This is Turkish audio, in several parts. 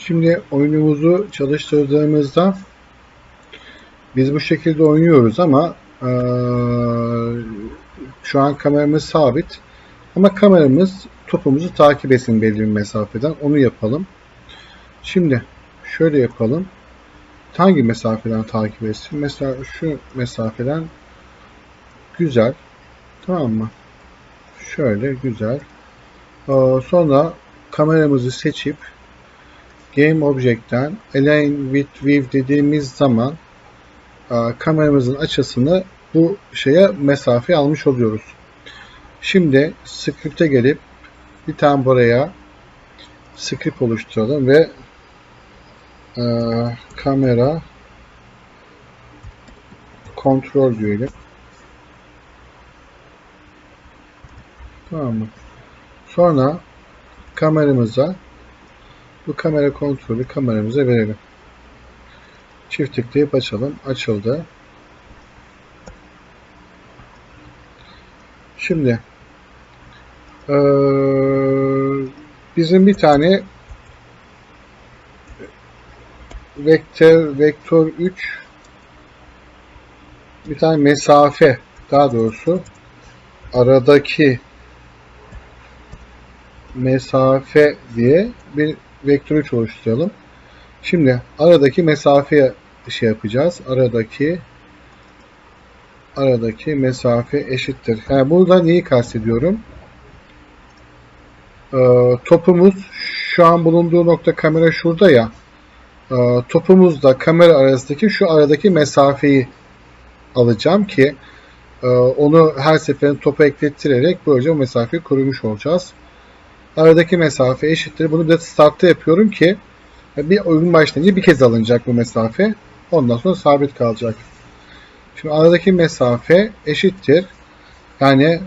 Şimdi oyunumuzu çalıştırdığımızda biz bu şekilde oynuyoruz ama eee, şu an kameramız sabit. Ama kameramız topumuzu takip etsin belli bir mesafeden. Onu yapalım. Şimdi şöyle yapalım. Hangi mesafeden takip etsin? Mesela şu mesafeden güzel. Tamam mı? Şöyle güzel. Ee, Sonra kameramızı seçip Game Object'ten Align with View dediğimiz zaman e, kameramızın açısını bu şeye mesafe almış oluyoruz. Şimdi script'e gelip bir tane buraya script oluşturalım ve e, kamera kontrol diyelim. Tamam mı? Sonra kameramıza bu kamera kontrolü kameramıza verelim. Çift tıklayıp açalım. Açıldı. Şimdi eee, bizim bir tane vektör vektör 3 bir tane mesafe daha doğrusu aradaki mesafe diye bir vektör 3 oluşturalım. Şimdi aradaki mesafeye şey yapacağız. Aradaki aradaki mesafe eşittir. Yani burada neyi kastediyorum? Ee, topumuz şu an bulunduğu nokta kamera şurada ya. Ee, topumuzla kamera arasındaki şu aradaki mesafeyi alacağım ki e, onu her seferinde topa eklettirerek böylece o mesafeyi korumuş olacağız. Aradaki mesafe eşittir. Bunu da startta yapıyorum ki bir oyun başlayınca bir kez alınacak bu mesafe. Ondan sonra sabit kalacak. Şimdi aradaki mesafe eşittir. Yani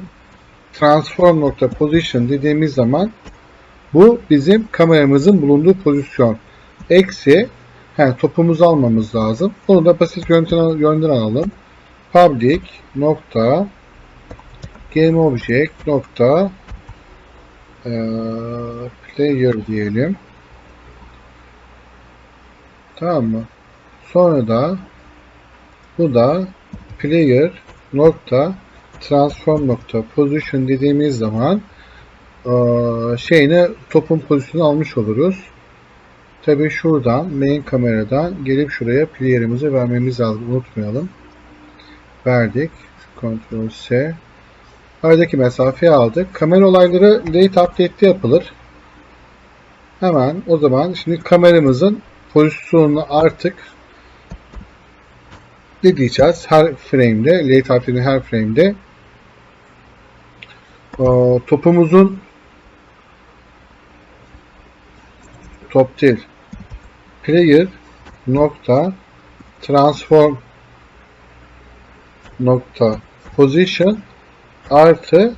transform nokta position dediğimiz zaman bu bizim kameramızın bulunduğu pozisyon. Eksi he, topumuzu almamız lazım. Bunu da basit yöntem, yönden alalım. Public nokta game object nokta eee, player diyelim. Tamam mı? Sonra da bu da player nokta transform nokta position dediğimiz zaman eee, şeyine topun pozisyonu almış oluruz. Tabi şuradan main kameradan gelip şuraya player'ımızı vermemiz lazım. Unutmayalım. Verdik. Ctrl S. Aradaki mesafeyi aldık. Kamera olayları late update'te yapılır. Hemen o zaman şimdi kameramızın pozisyonunu artık ne diyeceğiz? Her frame'de, late update'in her frame'de o, topumuzun top değil player nokta transform nokta position artı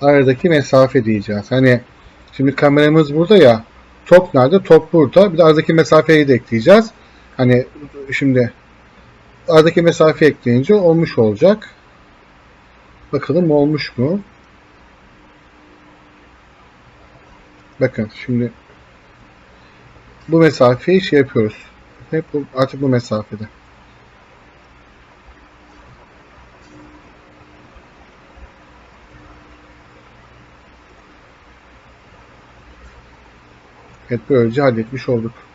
aradaki mesafe diyeceğiz. Hani şimdi kameramız burada ya top nerede? Top burada. Bir de aradaki mesafeyi de ekleyeceğiz. Hani şimdi aradaki mesafe ekleyince olmuş olacak. Bakalım olmuş mu? Bakın şimdi bu mesafeyi şey yapıyoruz. Hep bu, artık bu mesafede. Evet böylece halletmiş olduk.